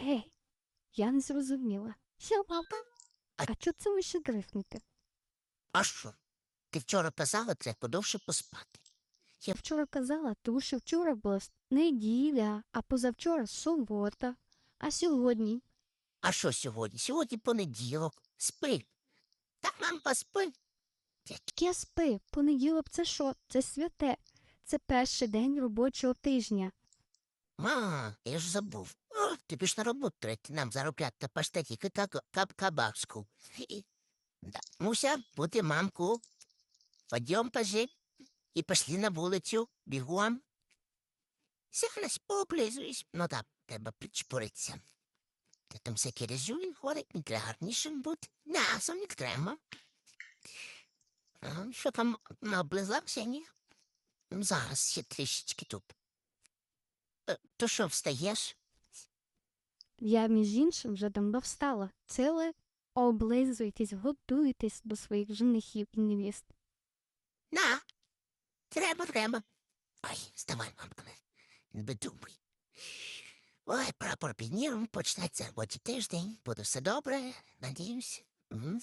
Ей, я не зрозуміла. Що, папа? А- А чого це ви ще дрифнете? А що? Ти вчора казала, треба подовше поспати. Я вчора казала, тому що вчора була неділя, а позавчора субота. А сьогодні А що сьогодні? Сьогодні понеділок. Спи. Та мам поспи. я спи. Понеділок це що? Це святе. Це перший день робочого тижня. Ма, я ж забув. Тобі ж на роботу треба нам заробляти на паштеті каб, каб, кабарську. Хі. Да. Муся, бути мамку. Пойдем пожи. І пішли на вулицю. Бігом. Зараз поблизуюсь. Ну так, треба причепуритися. Та там всякі резюлі ходить, не треба гарнішим бути. На, сонік треба. Що там наблизався, ні? Зараз ще трішечки тут. Е, То що, встаєш? Я, між іншим, вже давно встала. Ціле облизуєтесь, готуєтесь до своїх женихів і невіст. На. Треба, треба. Ой, вставай, мамка. Не bedумай. Ой, прапор піднімем, почнеться робочий тиждень. Буде все добре, надіюсь. М.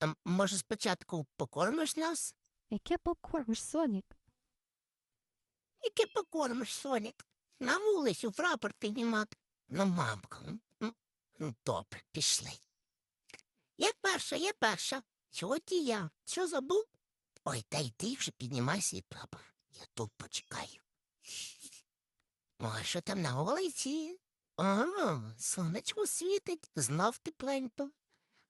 А може, спочатку покормиш нас? Яке покормиш, Сонік? Яке покормиш, Сонік? На вулицю прапор піднімати. Ну, мамка. м, м, Ну, добре, пішли. Я перша, я перша. Сьогодні я. Що забув? Ой, та йди вже піднімай свій прапор. Я тут почекаю. О, що там на вулиці? О, сонечко світить, знов тепленько.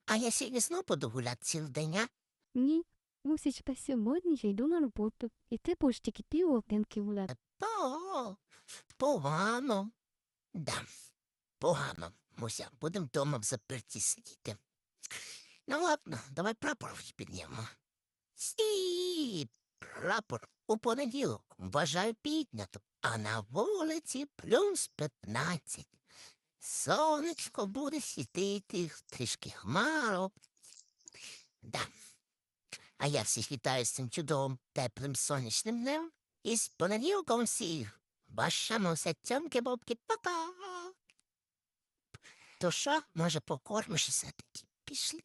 А я сьогодні знов буду гуляти цілий день, а? Ні. Мусить, та сьогодні я йду на роботу, і ти будеш тільки півгодинки гуляти. О, погано. Да, погано, Муся, будемо вдома в заперті сидіти. Ну ладно, давай прапор піднімемо. Сі, прапор у понеділок вважаю піднято, а на вулиці плюс п'ятнадцять. Сонечко буде світити, трішки хмарок. Да. А я всіх вітаю з цим чудовим теплим сонячним днем. І з понеділком всіх. Ваша муся цьомки бобки пока. То що, може, покормиш все-таки? Пішли.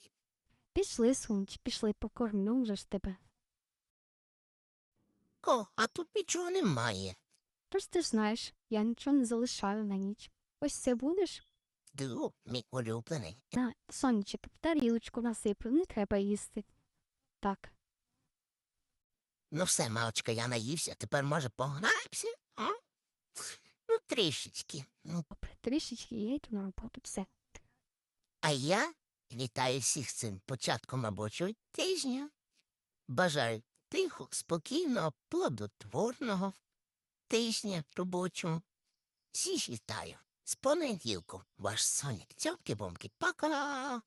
Пішли, сонч, пішли, покормлю вже ж тебе. О, а тут нічого немає. Тож ти ж знаєш, я нічого не залишаю на ніч. Ось це будеш? Ду, мій улюблений. На, сонечок, тарілочку насиплю, не треба їсти. Так, Ну все, малочка, я наївся, тепер може пограємося? а? Ну, трішечки. Ну, добре, трішечки я йду на роботу, все. а я вітаю всіх з цим початком робочого тижня. Бажаю тихо, спокійного, плодотворного тижня робочого. Всіх вітаю. З понеділком ваш сонік. Цьомки-бомки. Пока!